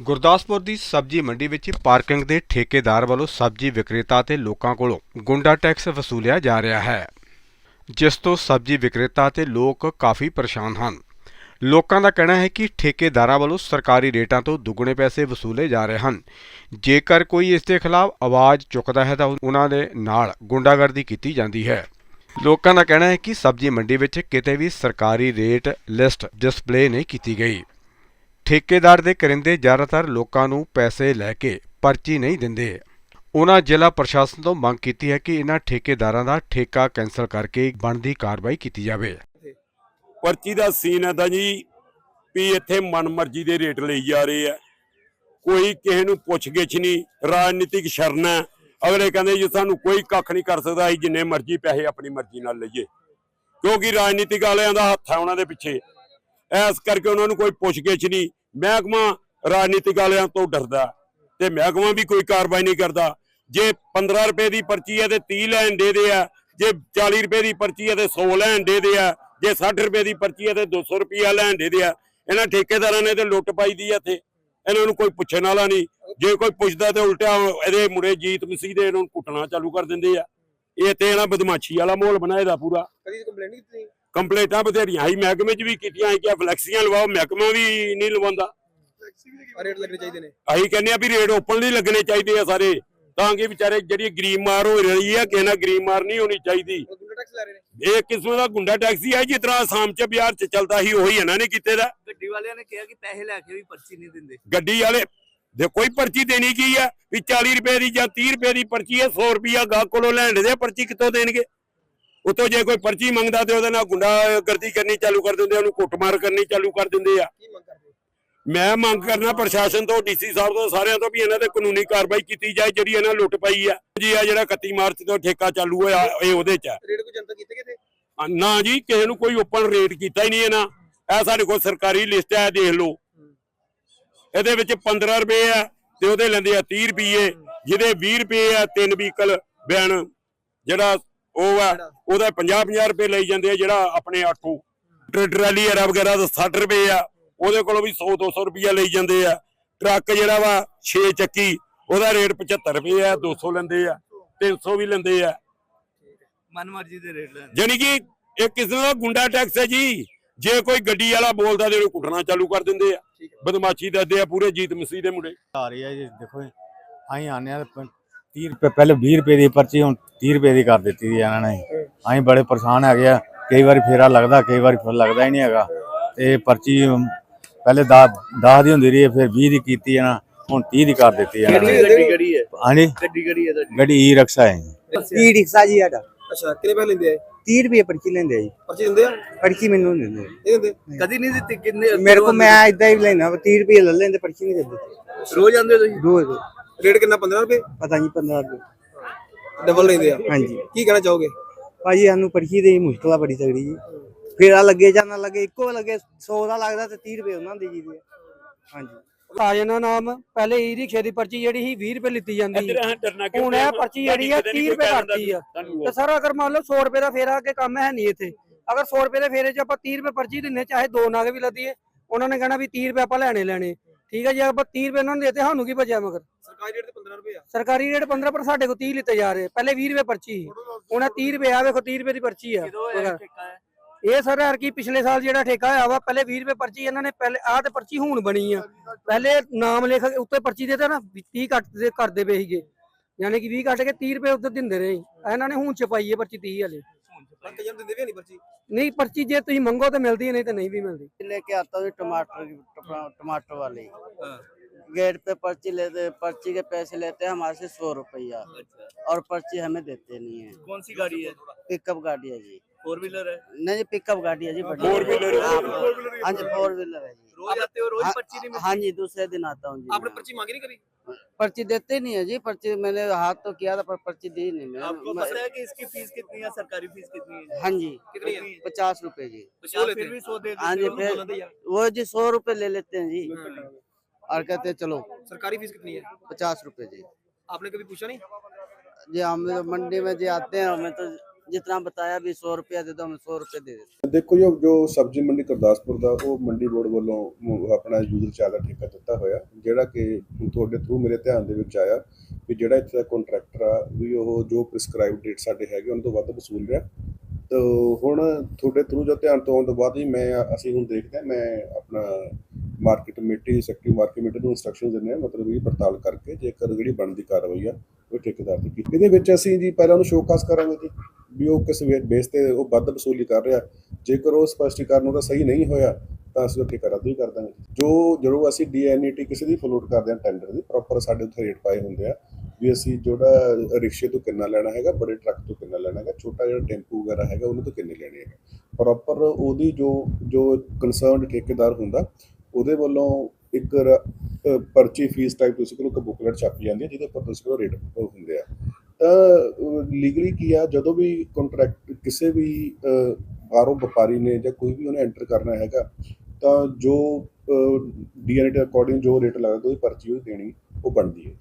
ਗੁਰਦਾਸਪੁਰ ਦੀ ਸਬਜ਼ੀ ਮੰਡੀ ਵਿੱਚ ਪਾਰਕਿੰਗ ਦੇ ਠੇਕੇਦਾਰ ਵੱਲੋਂ ਸਬਜ਼ੀ ਵਿਕਰੇਤਾ ਤੇ ਲੋਕਾਂ ਕੋਲੋਂ ਗੁੰਡਾ ਟੈਕਸ ਵਸੂਲਿਆ ਜਾ ਰਿਹਾ ਹੈ, ਜਿਸ ਤੋਂ ਸਬਜ਼ੀ ਵਿਕਰੇਤਾ ਤੇ ਲੋਕ ਕਾਫੀ ਪਰੇਸ਼ਾਨ ਹਨ। ਲੋਕਾਂ ਦਾ ਕਹਿਣਾ ਹੈ ਕਿ ਠੇਕੇਦਾਰਾਂ ਵੱਲੋਂ ਸਰਕਾਰੀ ਰੇਟਾਂ ਤੋਂ ਦੁੱਗਣੇ ਪੈਸੇ ਵਸੂਲੇ ਜਾ ਰਹੇ ਹਨ। ਜੇਕਰ ਕੋਈ ਇਸ ਦੇ ਖਿਲਾਫ ਆਵਾਜ਼ ਚੁੱਕਦਾ ਹੈ, ਤਾਂ ਉਹਨਾਂ ਦੇ ਨਾਲ ਗੁੰਡਾਗਰਦੀ ਕੀਤੀ ਜਾਂਦੀ ਹੈ। ਲੋਕਾਂ ਦਾ ਕਹਿਣਾ ਹੈ ਕਿ ਸਬਜ਼ੀ ਮੰਡੀ ਵਿੱਚ ਕਿਤੇ ਵੀ ਸਰਕਾਰੀ ਰੇਟ ਲਿਸਟ ਡਿਸਪਲੇ ਨਹੀਂ ਕੀਤੀ ਗਈ। ਠੇਕੇਦਾਰ ਦੇ ਕਰਿੰਦੇ ਜ਼ਿਆਦਾਤਰ ਲੋਕਾਂ ਨੂੰ ਪੈਸੇ ਲੈ ਕੇ ਪਰਚੀ ਨਹੀਂ ਦਿੰਦੇ। ਉਹਨਾਂ ਜ਼ਿਲ੍ਹਾ ਪ੍ਰਸ਼ਾਸਨ ਤੋਂ ਮੰਗ ਕੀਤੀ ਹੈ ਕਿ ਇਹਨਾਂ ਠੇਕੇਦਾਰਾਂ ਦਾ ਠੇਕਾ ਕੈਂਸਲ ਕਰਕੇ ਬਣਦੀ ਕਾਰਵਾਈ ਕੀਤੀ ਜਾਵੇ। ਪਰਚੀ ਦਾ ਸੀਨ ਹੈ ਤਾਂ ਜੀ, ਵੀ ਇੱਥੇ ਮਨਮਰਜ਼ੀ ਦੇ ਰੇਟ ਲਈ ਜਾ ਰਹੇ ਆ। ਕੋਈ ਕਿਸੇ ਨੂੰ ਪੁੱਛਗਿੱਛ ਨਹੀਂ, ਰਾਜਨੀਤਿਕ ਸ਼ਰਨ ਹੈ। ਅਗਲੇ ਕਹਿੰਦੇ ਜੀ, ਸਾਨੂੰ ਕੋਈ ਕੱਖ ਨਹੀਂ ਕਰ ਸਕਦਾ, ਅਸੀਂ ਜਿੰਨੇ ਮਰਜ਼ੀ ਪੈਸੇ ਆਪਣੀ ਮਰਜ਼ੀ ਨਾਲ ਲਈਏ। ਕਿਉਂਕਿ ਰਾਜਨੀਤਿਕ ਵਾਲਿਆਂ ਦਾ ਹੱਥ ਹੈ ਉਹਨਾਂ ਦੇ ਪਿੱਛੇ। ਐਸ ਕਰਕੇ ਉਹਨਾਂ ਨੂੰ ਕੋਈ ਪੁੱਛਗਿੱਛ ਨਹੀਂ ਮਹਿਕਮਾ ਰਾਜਨੀਤਿਕ ਵਾਲਿਆਂ ਤੋਂ ਡਰਦਾ ਤੇ ਮਹਿਕਮਾ ਵੀ ਕੋਈ ਕਾਰਵਾਈ ਨਹੀਂ ਕਰਦਾ। ਜੇ 15 ਰੁਪਏ ਦੀ ਪਰਚੀ ਹੈ ਤੇ 30 ਲੈਣ ਦੇ ਦੇ ਆ ਜੇ 40 ਰੁਪਏ ਦੀ ਪਰਚੀ ਹੈ ਤੇ 100 ਲੈਣ ਦੇ ਦੇ ਆ ਜੇ 60 ਰੁਪਏ ਦੀ ਪਰਚੀ ਹੈ ਤੇ 200 ਰੁਪਿਆ ਲੈਣ ਦੇ ਦੇ ਆ ਇਹਨਾਂ ਠੇਕੇਦਾਰਾਂ ਨੇ ਤੇ ਲੁੱਟ ਪਾਈ ਦੀ ਇੱਥੇ। ਇਹਨਾਂ ਨੂੰ ਕੋਈ ਪੁੱਛਣ ਵਾਲਾ ਨਹੀਂ। ਜੇ ਕੋਈ ਪੁੱਛਦਾ ਤੇ ਉਲਟਾ ਇਹਦੇ ਮੁੰਡੇ ਜੀਤ ਮਸੀਹ ਦੇ ਇਹਨਾਂ ਨੂੰ ਕੁੱਟਣਾ ਚਾਲੂ ਕਰ ਦਿੰਦੇ ਆ। ਇਹ ਤੇ ਇਹਨਾਂ ਬਦਮਾਸ਼ੀ ਵਾਲਾ ਮਾਹੌਲ ਬਣਾਏ ਦਾ ਪੂਰਾ। ਕਦੀ ਕੰਪਲੇਂਟ ਕੀਤੀ? ਕੰਪਲੇਂਟਾਂ ਬਥੇਰੀਆਂ ਹੀ ਮਹਿਕਮੇ 'ਚ ਵੀ ਕੀਤੀਆਂ ਕਿ ਫਲੈਕਸੀਆਂ ਲਵਾਓ ਮਹਿਕਮਾ ਵੀ ਨਹੀਂ ਲਵਾਉਂਦਾ। ਰੇਟ ਲੱਗਣੇ ਚਾਹੀਦੇ ਨੇ। ਅਸੀਂ ਕਹਿੰਦੇ ਆ ਵੀ ਰੇਟ ਓਪਨਲੀ ਲੱਗਣੇ ਚਾਹੀਦੇ ਆ ਸਾਰੇ ਤਾਂ ਕਿ ਵਿਚਾਰੇ ਜਿਹੜੀ ਗਰੀਬ ਮਾਰ ਹੋ ਰਹੀ ਆ ਕਿਸੇ ਨਾਲ ਗਰੀਬ ਮਾਰ ਨਹੀਂ ਹੋਣੀ ਚਾਹੀਦੀ। ਇਹ ਕਿਸਮ ਦਾ ਗੁੰਡਾ ਟੈਕਸੀ ਹੈ ਜਿਸ ਤਰ੍ਹਾਂ ਆਸਾਮ ਚ ਬਿਹਾਰ ਚ ਚੱਲਦਾ ਸੀ ਉਹੀ ਇਹਨਾਂ ਨੇ ਕੀਤੇ ਦਾ। ਗੱਡੀ ਵਾਲਿਆਂ ਨੇ ਕਿਹਾ ਕਿ ਪੈਸੇ ਲੈ ਕੇ ਵੀ ਪਰਚੀ ਨਹੀਂ ਦਿੰਦੇ। ਗੱਡੀ ਵਾਲੇ ਦੇ ਕੋਈ ਪਰਚੀ ਦੇਣੀ ਕੀ ਆ ਵੀ 40 ਰੁਪਏ ਦੀ ਜਾਂ 30 ਰੁਪਏ ਦੀ ਪਰਚੀ ਹੈ 100 ਰੁਪਿਆ ਗਾਹਕ ਕੋਲੋਂ ਲੈਣ ਦੇ ਪਰਚੀ ਕਿੱਥੋਂ ਦੇਣਗੇ? ਉਤੋਂ ਜੇ ਕੋਈ ਪਰਚੀ ਮੰਗਦਾ ਤੇ ਉਹਦੇ ਨਾਲ ਗੁੰਡਾ ਗਰਦੀ ਕਰਨੀ ਚਾਲੂ ਕਰ ਦਿੰਦੇ ਉਹਨੂੰ ਕੁੱਟਮਾਰ ਕਰਨੀ ਚਾਲੂ ਕਰ ਦਿੰਦੇ ਆ। ਕੀ? ਮੈਂ ਮੰਗ ਕਰਨਾ ਪ੍ਰਸ਼ਾਸਨ ਤੋਂ ਡੀਸੀ ਸਾਹਿਬ ਤੋਂ ਸਾਰਿਆਂ ਤੋਂ ਵੀ ਇਹਨਾਂ ਤੇ ਕਾਨੂੰਨੀ ਕਾਰਵਾਈ ਕੀਤੀ ਜਾਏ ਜਿਹੜੀ ਇਹਨਾਂ ਲੁੱਟ ਪਈ ਆ। ਜੀ ਆ ਜਿਹੜਾ 31 ਮਾਰਚ ਤੋਂ ਠੇਕਾ ਚਾਲੂ ਹੋਇਆ ਇਹ ਉਹਦੇ ਚ ਰੇਟ ਕੋਈ ਜਨਤਾ ਕੀਤੇ ਕਿਤੇ? ਨਾ ਜੀ ਕਿਸੇ ਨੂੰ ਕੋਈ ਓਪਨ ਰੇਟ ਕੀਤਾ ਹੀ ਨਹੀਂ ਇਹਨਾਂ। ਇਹ ਸਾਡੇ ਕੋਲ ਸਰਕਾਰੀ ਲਿਸਟ ਹੈ ਦੇਖ ਲਓ। ਇਹਦੇ ਵਿੱਚ 15 ਰੁਪਏ ਆ ਤੇ ਉਹਦੇ ਲੈਂਦੇ ਆ 30 ਰੁਪਏ ਜਿਹਦੇ 20 ਰੁਪਏ ਆ ਤਿੰਨ ਵਹੀਕਲ ਬਿਆਨ ਜਿਹੜਾ ਉਹ ਆ ਉਹਦਾ 50 50 ਰੁਪਏ ਲਈ ਜਾਂਦੇ ਆ ਜਿਹੜਾ ਆਪਣੇ ਆਟੋ। ਟਰੈਲੀ ਐਰਾ ਵਗੈਰਾ ਦਾ 60 ਰੁਪਏ ਆ। ਉਹਦੇ ਕੋਲੋਂ ਵੀ 100 200 ਰੁਪਏ ਲਈ ਜਾਂਦੇ ਆ। ਟਰੱਕ ਜਿਹੜਾ ਵਾ 6 ਚੱਕੀ ਉਹਦਾ ਰੇਟ 75 ਰੁਪਏ ਆ 200 ਲੈਂਦੇ ਆ 300 ਵੀ ਲੈਂਦੇ ਆ। ਮਨਮਰਜ਼ੀ ਦੇ ਰੇਟ ਲੈਂਦੇ ਯਾਨੀ ਕਿ ਇਹ ਕਿਸਮ ਦਾ ਗੁੰਡਾ ਟੈਕਸ ਹੈ ਜੀ। ਜੇ ਕੋਈ ਗੱਡੀ ਵਾਲਾ ਬੋਲਦਾ ਤੇ ਉਹਨੂੰ ਕੁੱਟਣਾ ਚਾਲੂ ਕਰ ਦਿੰਦੇ ਆ। ਬਦਮਾਸ਼ੀ ਦੱਸਦੇ ਆ ਪੂਰੇ ਜੀਤ ਮਸੀਹ ਦੇ ਮੁੰਡੇ। ਆ ਰਹੀ ਹੈ ਜੀ ਦੇਖੋ ਅਸੀਂ ਆਨੇ ਆ 30 ਰੁਪਏ ਪਹਿਲੇ 20 ਰੁਪਏ ਦੀ ਪਰਚੀ ਹੁਣ 30 ਰੁਪਏ ਦੀ ਕਰ ਦਿੱਤੀ ਜੀ ਇਹਨਾਂ ਨੇ। ਅਸੀਂ ਬੜੇ ਪਰੇਸ਼ਾਨ ਹੈਗੇ ਆ। ਕਈ ਵਾਰੀ ਫੇਰਾ ਲੱਗਦਾ ਕਈ ਵਾਰੀ ਫਿਰ ਲੱਗਦਾ ਹੀ ਨਹੀਂ ਹੈਗਾ। ਤੇ ਪਰਚੀ ਪਹਿਲੇ 10 ਦੀ ਹੁੰਦੀ ਰਹੀ ਹੈ, ਫਿਰ 20 ਦੀ ਕੀਤੀ ਹੈ ਨਾ ਹੁਣ 30 ਦੀ ਕਰ ਦਿੱਤੀ ਨੇ ਗੱਡੀ ਕਿਹੜੀ ਹੈ? ਹਾਂਜੀ। ਗੱਡੀ ਕਿਹੜੀ ਹੈ ਤੁਹਾਡੀ? ਗੱਡੀ ਈ ਰਕਸ਼ਾ ਹੈ ਈ ਰਿਕਸ਼ਾ ਜੀ ਸਾਡਾ। ਅੱਛਾ ਕਿੰਨੇ ਪੈਸੇ ਲੈਂਦੇ ਆ ਇਹ? 30 ਰੁਪਏ ਪਰਚੀ ਲੈਂਦੇ ਆ ਜੀ। ਪਰਚੀ ਦਿੰਦੇ ਆ? ਪਰਚੀ ਮੈਨੂੰ ਨਹੀਂ ਦਿੰਦੇ। ਇਹ ਦਿੰਦੇ? ਕਦੀ ਨਹੀਂ ਦਿੱਤੀ? ਕਿੰਨੇ ਮੇਰੇ ਕੋ ਮੈਂ ਇਦਾਂ ਹੀ ਲੈਣਾ 30 ਰੁਪਏ ਲੈ ਲੈਂਦੇ ਪਰਚੀ ਨਹੀਂ ਦਿੰਦੇ। ਰੋਜ਼ ਆਉਂਦੇ ਹੋ ਤੁਸੀਂ? ਰੋਜ਼। ਰੇਟ ਕਿੰਨਾ? 15 ਰੁਪਏ? ਪਤਾ ਨਹੀਂ 15 ਰੁਪਏ। ਡਬਲ ਲੈਂਦੇ ਆ ਹਾਂਜੀ। ਕੀ ਕਹਿਣਾ ਚਾਹੋਗੇ? ਭਾਜੀ ਸਾਨੂੰ ਪਰਚੀ ਦੇ ਮੁਸ਼ਕਲ ਆ ਬੜੀ ਤਗੜੀ ਜੀ। ਫੇਰਾ ਲੱਗੇ ਜਾਂ ਨਾ ਲੱਗੇ ਇੱਕੋ ਲੱਗੇ 100 ਦਾ ਲੱਗਦਾ ਤੇ 30 ਰੁਪਏ ਉਹਨਾਂ ਦੇ ਜੀ ਦੇ। ਹਾਂਜੀ। ਰਾਜਨਾ ਨਾਮ ਪਹਿਲੇ ਈ ਰਿਕਸ਼ੇ ਦੀ ਪਰਚੀ ਜਿਹੜੀ ਸੀ 20 ਰੁਪਏ ਲਿੱਤੀ ਜਾਂਦੀ ਸੀ। ਹੁਣ ਇਹ ਪਰਚੀ ਜਿਹੜੀ ਆ 30 ਰੁਪਏ ਕਰਤੀ ਆ। ਤੇ ਸਰ ਅਗਰ ਮੰਨ ਲਓ 100 ਰੁਪਏ ਦਾ ਫੇਰਾ ਕੇ ਕੰਮ ਹੈ ਨਹੀਂ ਇੱਥੇ ਅਗਰ 100 ਰੁਪਏ ਦੇ ਫੇਰੇ 'ਚ ਆਪਾਂ 30 ਰੁਪਏ ਪਰਚੀ ਦਿੰਨੇ ਚਾਹੇ ਦੋ ਨਾਗ ਵੀ ਲੱਦੀਏ ਉਹਨਾਂ ਨੇ ਕਹਿਣਾ ਵੀ 30 ਰੁਪਏ ਆਪਾਂ ਲੈਣੇ ਲੈਣੇ ਠੀਕ ਹੈ ਜੇ ਆਪਾਂ 30 ਰੁਪਏ ਉਹਨਾਂ ਨੂੰ ਦੇਤੇ ਸਾਨੂੰ ਕੀ ਬਚਿਆ ਮਗਰ? ਸਰਕਾਰੀ ਰੇਟ ਤੇ 15 ਰੁਪਏ ਆ। ਸਰਕਾਰੀ ਰੇਟ 15 ਪਰ ਸਾਡੇ ਕੋਲ 30 ਲਿੱਤੇ ਜਾ ਰਹੇ। ਪਹਿਲੇ 20 ਰੁਪਏ ਪਰਚੀ ਸੀ। ਹੁਣ ਇਹ 30 ਰੁਪਏ ਆ ਵੇਖੋ 30 ਰੁਪਏ ਦੀ ਪਰਚੀ ਆ। ਇਹ ਸਰ ਯਾਰ ਕੀ ਪਿਛਲੇ ਸਾਲ ਜਿਹੜਾ ਠੇਕਾ ਹੋਇਆ ਵਾ ਪਹਿਲੇ 20 ਰੁਪਏ ਪਰਚੀ ਇਹਨਾਂ ਨੇ ਪਹਿਲੇ ਆਹ ਤੇ ਪਰਚੀ ਹੁਣ ਬਣੀ ਆ। ਪਹਿਲੇ ਨਾਮ ਲਿਖ ਕੇ ਉੱਤੇ ਪਰਚੀ ਦੇ ਤੇ ਨਾ 30 ਕੱਟ ਦੇ ਕਰਦੇ ਪਏ ਸੀਗੇ। ਯਾਨੀ ਕਿ 20 ਕੱਟ ਕੇ 30 ਰੁਪਏ ਉੱਤੇ ਦਿੰਦੇ ਰਹੇ। ਇਹਨਾਂ ਨੇ ਹੁਣ ਛਪਾਈ ਹੈ ਪਰਚੀ 30 ਵਾਲੀ। ਪਰ ਕਈਆਂ ਨੂੰ ਦਿੰਦੇ ਵੀ ਨਹੀਂ ਪਰਚੀ ਨਹੀਂ ਪਰਚੀ ਜੇ ਤੁਸੀਂ ਮੰਗੋ ਤੇ ਮਿਲਦੀ ਹੈ, ਨਹੀਂ ਤੇ ਨਹੀਂ ਵੀ ਮਿਲਦੀ लेके आता हूँ टमाटर टमाटर वाले गेट पे पर्ची लेते पर्ची के पैसे लेते हैं हमारे से सौ रुपया और पर्ची हमें देते नहीं है कौन सी गाड़ी है पिकअप गाड़ी है जी फोर व्हीलर है नहीं जी पिकअप गाड़ी है जी बड़ी Four wheeler है। हाँ, हाँ जी फोर व्हीलर है जी रोज आते हो रोज हाँ- पर्ची नहीं हाँ जी दूसरे दिन आता हूँ जी आपने पर्ची मांगी नहीं कभी? पर्ची देते नहीं है जी पर्ची मैंने हाथ तो किया था पर पर्ची दी नहीं मिली आपको पता है कि इसकी फ़ीस कितनी है सरकारी फ़ीस कितनी है? हाँ जी। कितनी है? पचास रुपए जी। फिर भी सौ दे हाँ जी फिर वो जी सौ रुपए ले लेते हैं जी। और कहते हैं चलो। सरकारी फ़ीस कितनी है? पचास रुपए जी। आपने कभी पूछा नहीं? जी हम मंडी में जी आते हैं हमें तो जितना बताया भी सौ रुपया दे दो हम सौ रुपये दे देते ਦੇਖੋ ਜੋ ਜੋ ਸਬਜ਼ੀ ਮੰਡੀ ਗੁਰਦਾਸਪੁਰ ਦਾ ਉਹ ਮੰਡੀ ਬੋਰਡ ਵੱਲੋਂ ਮ- ਆਪਣਾ ਯੂਜ਼ਰ ਚਾਰਜ ਦਾ ਠੇਕਾ ਦਿੱਤਾ ਹੋਇਆ ਜਿਹੜਾ ਕਿ ਤੁਹਾਡੇ ਥਰੂ ਮੇਰੇ ਧਿਆਨ ਦੇ ਵਿੱਚ ਆਇਆ ਵੀ ਜਿਹੜਾ ਇੱਥੇ ਦਾ ਕੰਟਰੈਕਟਰ ਆ ਵੀ ਉਹ ਜੋ ਪ੍ਰਿਸਕ੍ਰਾਈਬਡ ਡੇਟ ਸਾਡੇ ਹੈਗੇ ਉਹਨਾਂ ਤੋਂ ਵੱਧ ਵਸੂਲ ਰਿਹਾ ਤਾਂ ਹੁਣ ਤੁਹਾਡੇ ਥਰੂ ਜੋ ਧਿਆਨ ਤੋਂ ਆਉਣ ਤੋਂ ਬਾਅਦ ਹੀ ਮੈਂ ਅਸੀਂ ਹੁਣ ਦੇਖਦੇ ਹਾਂ ਮੈਂ ਆਪਣਾ market committee secretary market committee ਨੂੰ ਇਨਸਟਰਕਸ਼ਨ ਦਿੰਦੇ ਹਾਂ ਮਤਲਬ ਇਹ ਪੜਤਾਲ ਕਰਕੇ ਜੇਕਰ ਜਿਹੜੀ ਬਣਦੀ ਕਾਰਵਾਈ ਆ ਉਹ ਠੇਕੇਦਾਰ ਦੀ ਕੀਤੀ ਇਹਦੇ ਵਿੱਚ ਅਸੀਂ ਜੀ ਪਹਿਲਾਂ ਉਹਨੂੰ ਸ਼ੋਕਾਸ ਕਰਾਂਗੇ ਜੀ ਵੀ ਉਹ ਕਿਸ ਬੇਸ ਤੇ ਉਹ ਵੱਧ ਵਸੂਲੀ ਕਰ ਰਿਹਾ, ਜੇਕਰ ਉਹ ਸਪਸ਼ਟੀਕਰਨ ਉਹਦਾ ਸਹੀ ਨਹੀਂ ਹੋਇਆ, ਤਾਂ ਅਸੀਂ ਉਹ ਠੇਕਾ ਰੱਦ ਹੀ ਕਰ ਦਾਂਗੇ। ਜੋ ਜਦੋਂ ਅਸੀਂ ਡੀਐਨਈਟੀ ਕਿਸੇ ਦੀ ਫਲੋਟ ਕਰਦੇ ਹਾਂ ਟੈਂਡਰ ਦੀ ਪ੍ਰੋਪਰ ਸਾਡੇ ਉੱਥੇ ਰੇਟ ਪਾਏ ਹੁੰਦੇ ਆ, ਵੀ ਅਸੀਂ ਜਿਹੜਾ ਰਿਕਸ਼ੇ ਤੋਂ ਕਿੰਨਾ ਲੈਣਾ ਹੈਗਾ, ਬੜੇ ਟਰੱਕ ਤੋਂ ਕਿੰਨਾ ਲੈਣਾ ਹੈਗਾ, ਛੋਟਾ ਜਿਹੜਾ ਟੈਂਪੂ ਵਗੈਰਾ ਹੈਗਾ, ਉਹਨਾਂ ਤੋਂ ਕਿੰਨੇ ਲੈਣੇ ਹੈਗੇ। ਪ੍ਰੋਪਰ ਉਹਦੀ ਜੋ ਜੋ ਕਨਸਰਨਡ ਠੇਕੇਦਾਰ ਹੁੰਦਾ, ਉਹਦੇ ਵੱਲੋਂ ਇੱਕ ਪਰਚੀ ਫੀਸ ਟਾਈਪ ਤੁਸੀਂ ਕੋਲ ਇੱਕ ਬੁਕਲੇਟ ਛਾਪੀ ਜਾਂਦੀ ਹੈ, ਜਿਹਦੇ ਉੱਪਰ ਤੁਸੀਂ ਕੋਲ ਰੇਟ ਹੁੰਦੇ ਆ। ਲੀਗਲੀ ਕੀ ਆ ਜਦੋਂ ਵੀ ਕੰਟਰੈਕਟ ਕਿਸੇ ਵੀ ਬਾਹਰੋਂ ਵਪਾਰੀ ਨੇ ਜਾਂ ਕੋਈ ਵੀ ਉਹਨੇ ਐਂਟਰ ਕਰਨਾ ਹੈਗਾ ਤਾਂ ਜੋ ਡੀਐਨਏ ਦੇ ਅਕੋਰਡਿੰਗ ਜੋ ਰੇਟ ਲੱਗਦਾ ਉਹਦੀ ਪਰਚੀ ਉਹ ਦੇਣੀ ਉਹ ਬਣਦੀ ਹੈ।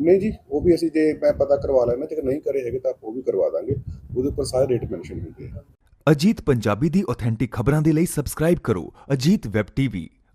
ਨਹੀਂ ਜੀ ਉਹ ਵੀ ਅਸੀਂ ਜੇ ਮੈਂ ਪਤਾ ਕਰਵਾ ਲੈਣਾ ਜੇ ਨਹੀਂ ਕਰੇ ਹੈਗੇ ਤਾਂ ਉਹ ਵੀ ਕਰਵਾ ਦਾਂਗੇ ਉਹਦੇ ਉੱਪਰ ਸਾਰੇ ਰੇਟ ਮੈਂਸ਼ਨ ਹੁੰਦੇ ਆ। ਅਜੀਤ ਪੰਜਾਬੀ ਦੀ ਆਥੈਂਟਿਕ ਖਬਰਾਂ ਦੇ ਲਈ ਸਬਸਕ੍ਰਾਈਬ ਕਰੋ ਅਜੀਤ ਵੈਬ ਟੀਵੀ